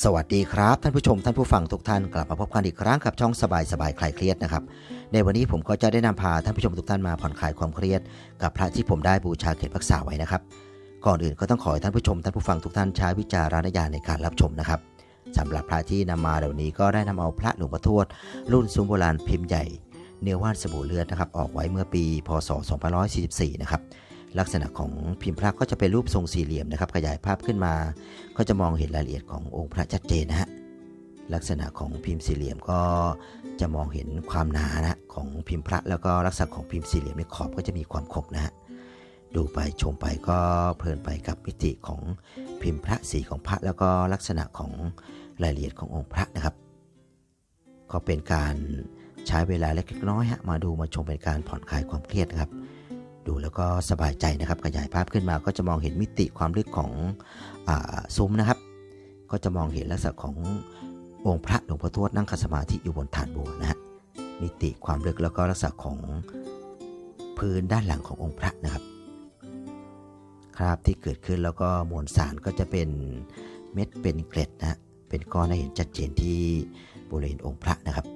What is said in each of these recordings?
สวัสดีครับท่านผู้ชมท่านผู้ฟังทุกท่านกลับมาพบกันอีกครั้งกับช่องสบายสบายคลายเครียดนะครับในวันนี้ผมก็จะได้นำพาท่านผู้ชมทุกท่านมาผ่อนคลายความเครียด กับพระที่ผมได้บูชาเก็บรักษาไว้นะครับ ก่อนอื่นก็ต้องขอให้ท่านผู้ชมท่านผู้ฟังทุกท่านใช้วิจารณญาณในการรับชมนะครับสำหรับพระที่นำมาเหล่านี้ก็ได้นำเอาพระหลวงพ่อทวดรุ่นซุ้มโบราณพิมพ์ใหญ่ เนื้อว่านสบู่เลือดนะครับออกไว้เมื่อปี พศ 2544 นะครับ ลักษณะของพิมพ์พระก็จะเป็นรูปทรงสี่เหลี่ยมนะครับ ขยายภาพขึ้นมา ก็จะมองเห็นรายละเอียดขององค์พระชัดเจนนะฮะลักษณะของพิมพ์สี่เหลี่ยมก็จะมองเห็นความหนานะของพิมพ์พระ แล้วก็ลักษณะของพิมพ์สี่เหลี่ยมในขอบก็จะมีความคมนะฮะดูไปชมไปก็เพลินไปกับมิติของพิมพ์พระสีของพระ แล้วก็ลักษณะของรายละเอียดขององค์พระนะครับ ก็เป็นการใช้เวลาเล็กน้อยฮะมาดูมาชมเป็นการผ่อนคลายความเครียดนะครับ ดูแล้วก็สบายใจนะครับ ขยายภาพขึ้นมาก็จะมองเห็นมิติความลึกของอซุ้มนะครับ ก็จะมองเห็นลักษณะขององค์พระหลวงพ่อทวดนั่งคัสมาธิอยู่บนฐานบัวนะฮะมิติความลึกแล้วก็ลักษณะของพื้นด้านหลังขององค์พระนะครับคราบที่เกิดขึ้นแล้วก็มวลสารก็จะเป็นเม็ดเป็นเกล็ดนะฮะเป็นก้อนให้เห็นชัดเจนที่บริเวณองค์พระนะครับ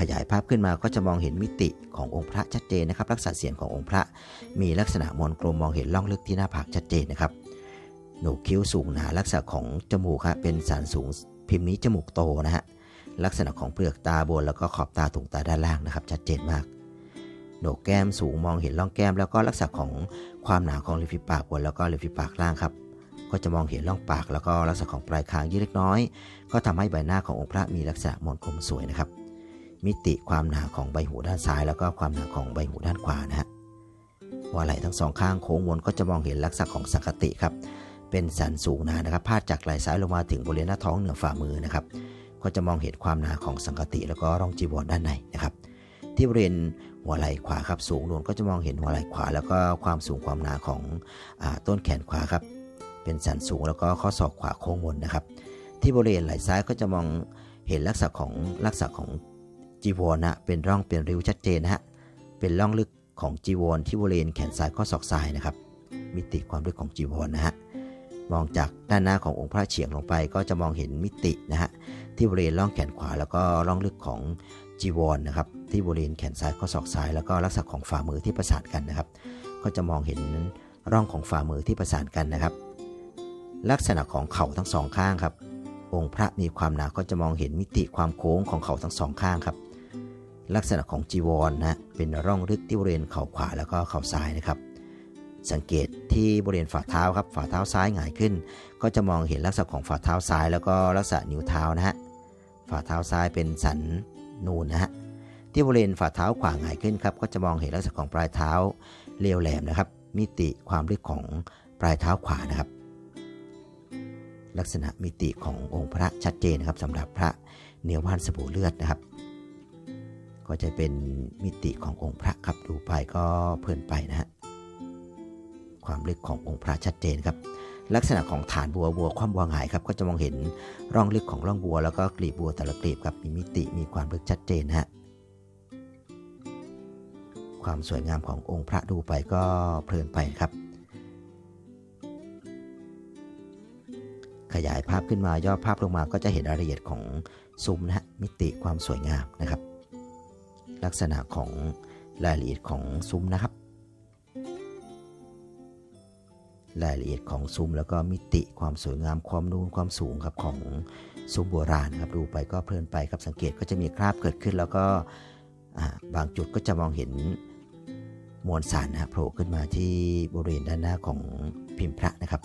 ขยายภาพขึ้นมาก็จะมองเห็นมิติขององค์พระชัดเจนนะครับลักษณะเสียงขององค์พระ มีลักษณะมนกลมมองเห็นล่องลึกที่หน้าผากชัดเจนนะครับโหนกคิ้วสูงหนาลักษณะของจมูกครับเป็นสันสูงพิมพ์นี้จมูกโตนะฮะลักษณะของเปลือกตาบนแล้วก็ขอบตาถุงตาด้านล่างนะครับ ชัดเจนมากโหนกแก้มสูงมองเห็นร่องแก้ม แล้วก็ลักษณะของความหนาของริมฝีปากบนแล้วก็ริมฝีปากล่างครับ ก็จะมองเห็นร่องปากแล้วก็ลักษณะของปลายคางยืดเล็กน้อย ก็ทำให้ใบหน้าขององค์พระมีลักษณะมนกลมสวยนะครับ มิติความหนาของใบหูด้านซ้าย แล้วก็ความหนาของใบหูด้านขวานะฮะหัวไหล่ทั้งสองข้างโค้งวนก็จะมองเห็นลักษณะของสังคติครับ เป็นสันสูงหนานะครับพาดจากไหล่ซ้ายลงมาถึงบริเวณหน้าท้องเหนือฝ่ามือนะครับ ก็จะมองเห็นความหนาของสังคติ แล้วก็ร่องจีวรด้านในนะครับ ที่บริเวณหัวไหล่ขวาครับสูงนวลก็จะมองเห็นหัวไหล่ขวา แล้วก็ความสูงความหนาของอต้นแขนขวาครับ เป็นสันสูงแล้วก็ข้อศอกขวาโค้งวนนะครับ ที่บริเวณไหล่ซ้ายก็จะมองเห็นลักษณะของลักษณะของ จีวรนะเป็นร่องเป็นริ้วชัดเจนนะฮะเป็นร่องลึกของจีวรที่บริเวณแขนซ้ายข้อศอกซ้ายนะครับ มิติความลึกของจีวรนะฮะมองจากด้านหน้าขององค์พระเฉียงลงไป ก็จะมองเห็นมิตินะฮะที่บริเวณร่องแขนขวา แล้วก็ร่องลึกของจีวรนะครับ ที่บริเวณแขนซ้ายข้อศอกซ้าย แล้วก็ลักษณะของฝ่ามือที่ประสานกันนะครับ ก็จะมองเห็นร่องของฝ่ามือที่ประสานกันนะครับ ลักษณะของเข่าทั้งสองข้างครับ องค์พระมีความหนาก็จะมองเห็นมิติความโค้งของเข่าทั้งสองข้างครับ ลักษณะของจีวรนะเป็นร่องลึกที่บริเวณเข่าขวาแล้วก็เข่าซ้ายนะครับ สังเกตที่บริเวณฝ่าเท้าครับฝ่าเท้าซ้ายหงายขึ้น ก็จะมองเห็นลักษณะของฝ่าเท้าซ้าย แล้วก็ลักษณะนิ้วเท้านะฮะฝ่าเท้าซ้ายเป็นสันนูนนะฮะที่บริเวณฝ่าเท้าขวาหงายขึ้นครับก็จะมองเห็นลักษณะของปลายเท้าเรียวแหลมนะครับ มิติความลึกของปลายเท้าขวานะครับ ลักษณะมิติขององค์พระชัดเจนนะครับสำหรับพระเนื้อว่านสบู่เลือดนะครับ ก็จะเป็นมิติขององค์พระครับดูไปก็เพลินไปนะฮะความลึกขององค์พระชัดเจนครับ ลักษณะของฐานบัวบัวความบัวหายครับก็จะมองเห็นร่องลึกของร่องบัว แล้วก็กลีบบัวแต่ละกลีบครับมีมิติมีความลึกชัดเจนฮะความสวยงามขององค์พระดูไปก็เพลินไปครับ ขยายภาพขึ้นมาย่อภาพลงมาก็จะเห็นรายละเอียดของซุ้มนะฮะมิติความสวยงามนะครับ ลักษณะของรายละเอียดของซุ้มนะครับ รายละเอียดของซุ้มแล้วก็มิติความสวยงามความนูนความสูงครับของซุ้มโบราณครับดูไปก็เพลินไปครับสังเกตก็จะมีคราบเกิดขึ้น แล้วก็บางจุดก็จะมองเห็นมวลสารนะโผล่ขึ้นมาที่บริเวณด้านหน้าของพิมพ์พระนะครับ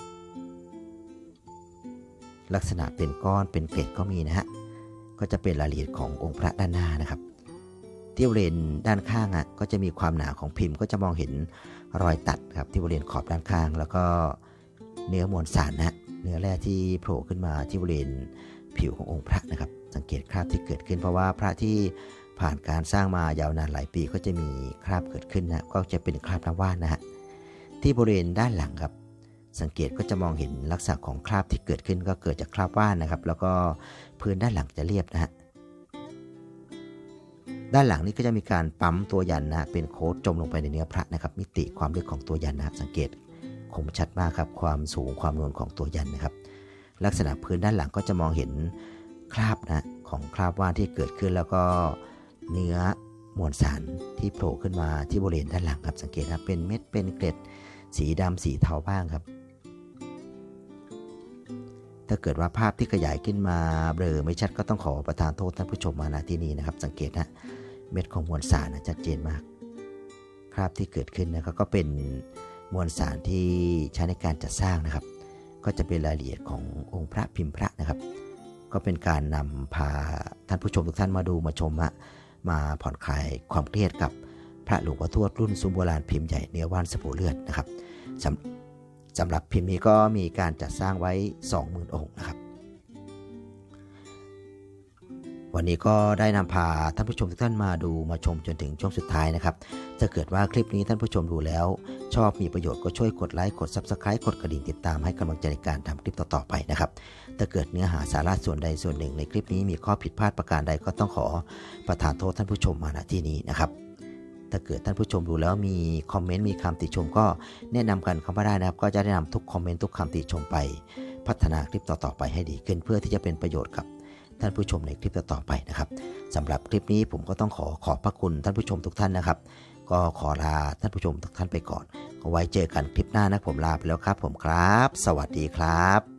ลักษณะเป็นก้อนเป็นเกล็ดก็มีนะฮะก็จะเป็นรายละเอียดขององค์พระด้านหน้านะครับ ที่บริเวณด้านข้างอะก็จะมีความหนาของพิมพ์ก็จะมองเห็นรอยตัดครับที่บริเวณขอบด้านข้าง แล้วก็เนื้อมวลสารนะเนื้อแร่ที่โผล่ขึ้นมาที่บริเวณผิวขององค์พระนะครับ สังเกตคราบที่เกิดขึ้น เพราะว่าพระที่ผ่านการสร้างมายาวนานหลายปีก็จะมีคราบเกิดขึ้นนะก็จะเป็นคราบน้ำว่านนะฮะที่บริเวณด้านหลังครับ สังเกตก็จะมองเห็นลักษณะของคราบที่เกิดขึ้นก็เกิดจากคราบว่านนะครับ แล้วก็พื้นด้านหลังจะเรียบนะฮะ ด้านหลังนี้ก็จะมีการปั๊มตัวยันนะเป็นโค้ดจมลงไปในเนื้อพระนะครับ มิติความลึกของตัวยันนะสังเกตคมชัดมากครับ ความสูงความนวลของตัวยันนะครับ ลักษณะพื้นด้านหลังก็จะมองเห็นคราบนะของคราบว่านที่เกิดขึ้นแล้วก็เนื้อมวลสารที่โผล่ขึ้นมาที่บริเวณด้านหลังครับสังเกตนะเป็นเม็ดเป็นเกล็ดสีดำสีเทาบ้างครับ ถ้าเกิดว่าภาพที่ขยายขึ้นมาเบลอไม่ชัดก็ต้องขอประทานโทษท่านผู้ชมมาณที่นี้นะครับ สังเกตนะ เม็ดของมวลสารนะชัดเจนมาก คราบที่เกิดขึ้นนะครับก็เป็นมวลสารที่ใช้ในการจัดสร้างนะครับ ก็จะเป็นรายละเอียดขององค์พระพิมพ์พระนะครับ ก็เป็นการนำพาท่านผู้ชมทุกท่านมาดูมาชมอะมาผ่อนคลายความเครียดกับพระหลวงพ่อทวดรุ่นซุ้มโบราณพิมพ์ใหญ่เนื้อว่านสบู่เลือดนะครับสำสำหรับพิมพ์นี้ก็มีการจัดสร้างไว้ 20,000 องค์ วันนี้ก็ได้นำพาท่านผู้ชมทุกท่านมาดูมาชมจนถึงช่วงสุดท้ายนะครับถ้าเกิดว่าคลิปนี้ท่านผู้ชมดูแล้ว ชอบมีประโยชน์ก็ช่วยกดไลค์กด Subscribe กดกระดิ่งติดตามให้กำลังใจในการทำคลิปต่อๆไปนะครับถ้าเกิดเนื้อหาสาระส่วนใดส่วนหนึ่งในคลิปนี้มีข้อผิดพลาดประการใดก็ต้องขอประทานโทษท่านผู้ชมมาณที่นี้นะครับถ้าเกิดท่านผู้ชมดูแล้วมีคอมเมนต์มีคำติชมก็แนะนำกันเข้ามาได้นะครับ ก็จะได้นำทุกคอมเมนต์ทุกคำติชมไป พัฒนาคลิปต่อๆไปให้ดีขึ้น เพื่อที่จะเป็นประโยชน์กับ ท่านผู้ชมในคลิปต่อไปนะครับสำหรับคลิปนี้ผมก็ต้องขอขอบพระคุณท่านผู้ชมทุกท่านนะครับ ก็ขอลาท่านผู้ชมทุกท่านไปก่อนก็ไว้เจอกันคลิปหน้านะผมลาไปแล้วครับ ผมครับ สวัสดีครับ